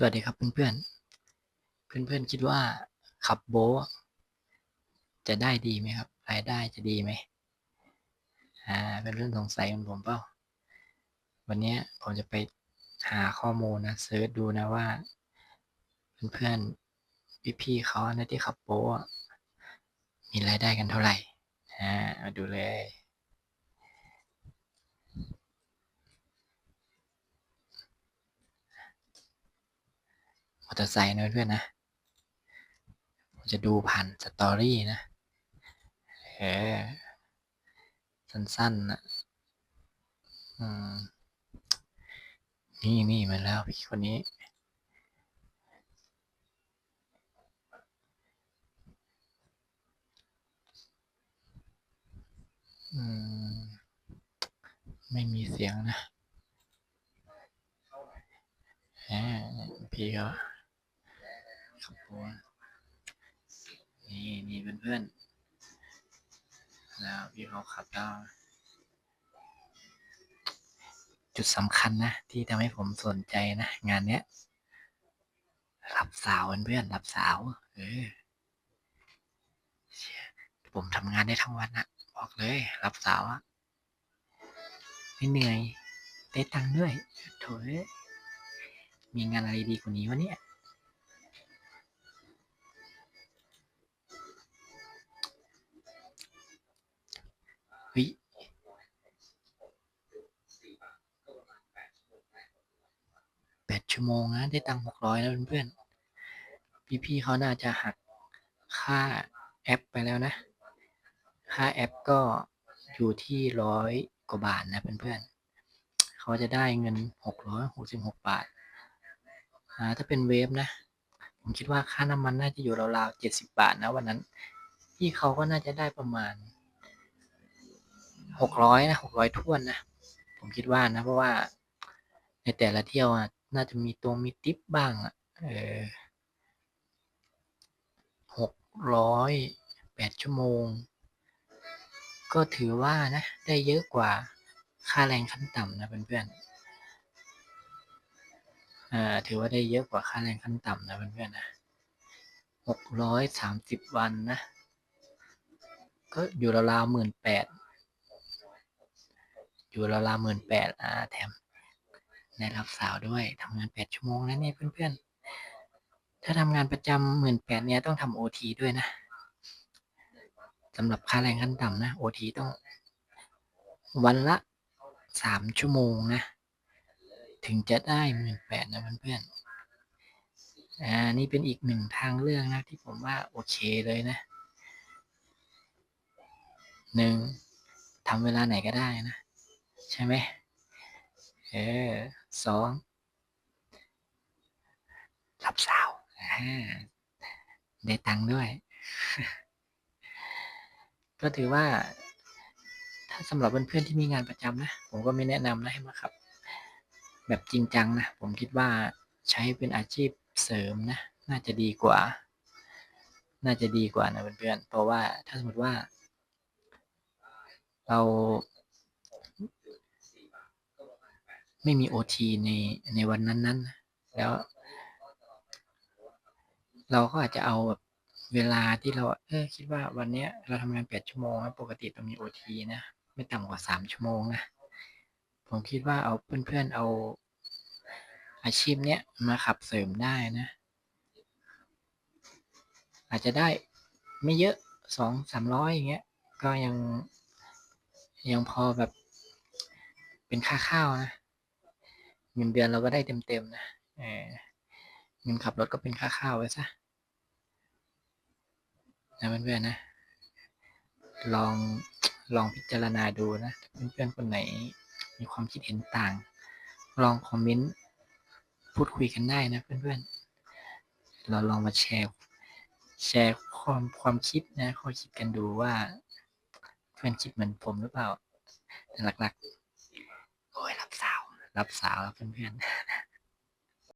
สวัสดีครับเพื่อนๆ เพื่อนๆ คิดว่าขับโบจะได้ดีไหมครับ รายได้จะดีไหมอ่า เป็นเรื่องสงสัยของผมเปล่า วันนี้ผมจะไปหาข้อมูลนะเซิร์ชดูนะว่า เพื่อนๆ พี่ๆเขานะที่ขับโบมีรายได้กันเท่าไหร่ อ่า มาดูเลย มอเตอร์ไซค์นะเพื่อนนะ ผมจะดูผ่านสตอรี่นะเออสั้นๆนะอืมนี่นี่มาแล้วพี่คนนี้ อืม ไม่มีเสียงนะแหมพี่เขา ขับตัวนี่นี่เพื่อนๆแล้วพี่เขาขับได้จุดสำคัญนะ ที่ทำให้ผมสนใจนะ งานเนี้ยรับสาวเพื่อนๆรับสาว เออผมทำงานได้ทั้งวันนะบอกเลย รับสาวอะไม่เหนื่อยได้ตังค์ด้วยโถอยมีงานอะไรดีกว่านี้วะเนี่ย ชั่วโมงนะได้ตังค์หกร้อยแล้วเพื่อนๆพี่ๆเขาน่าจะหักค่าแอปไปแล้วนะ ค่าแอปก็อยู่ที่ร้อยกว่าบาทนะเพื่อนๆเขาจะได้เงินหกร้อยหกสิบหกบาทถ้าเป็นเวฟนะผมคิดว่าค่าน้ำมันน่าจะอยู่ราวๆเจ็ดสิบบาทนะวันนั้นพี่เขาก็น่าจะได้ประมาณหกร้อยนะหกร้อยท่วนนะ ผมคิดว่านะ เพราะว่าในแต่ละเที่ยวอะ น่าจะมีตัวมีทิปบ้างอะเออหกร้อยแปดชั่วโมง ก็ถือว่านะ ได้เยอะกว่าค่าแรงขั้นต่ำนะเพื่อนๆอ่าถือว่าได้เยอะกว่าค่าแรงขั้นต่ำนะเพื่อนๆนะหกร้อยสามสิบวันนะ ก็อยู่ราวๆหมื่นแปดอยู่ราวๆหมื่นแปดอ่าแถม ได้รับสาวด้วยทำงานแปดชั่วโมงนะเนี่ยเพื่อนๆ ถ้าทำงานประจำหมื่นแปดเนี่ยต้องทำโอทีด้วยนะสำหรับค่าแรงขั้นต่ำนะโอทีต้อง วันละสามชั่วโมงนะ ถึงจะได้หมื่นแปดนะเพื่อนๆอ่านี่เป็นอีกหนึ่งทางเลือกนะที่ผมว่าโอเคเลยนะหนึ่งทำเวลาไหนก็ได้นะ ใช่ไหม เออสองรับสาวได้ตังค์ด้วย ก็ถือว่า ถ้าสำหรับเพื่อนๆที่มีงานประจำนะ ผมก็ไม่แนะนำนะให้มาขับ แบบจริงจังนะ ผมคิดว่าใช้เป็นอาชีพเสริมนะ น่าจะดีกว่า น่าจะดีกว่านะเพื่อนๆเพราะว่าถ้าสมมติว่า เรา ไม่มีโอทีในในวันนั้นๆนะแล้ว เราก็อาจจะเอาแบบเวลาที่เรา เออคิดว่าวันเนี้ย เราทำงานแปดชั่วโมงปกติต้องมีโอทีนะไม่ต่ำกว่าสามชั่วโมงนะผมคิดว่าเอาเพื่อนๆเอาอาชีพเนี้ยมาขับเสริมได้นะ อาจจะได้ไม่เยอะสองสามร้อยอย่างเงี้ย ก็ยังยังพอแบบเป็นค่าข้าวนะ เงินเดือนเราก็ได้เต็มๆนะเออเงินขับรถก็เป็นค่าข้าวไว้ซะนะเพื่อนๆนะ ลองลองพิจารณาดูนะเพื่อนๆคนไหนมีความคิดเห็นต่าง ลองคอมเมนต์พูดคุยกันได้นะเพื่อนๆ เราลองมาแชร์แชร์ความความคิดนะข้อคิดกันดูว่าเพื่อนคิดเหมือนผมหรือเปล่าแต่หลักๆโอ้ยรับสาว รับสาวเพื่อนๆ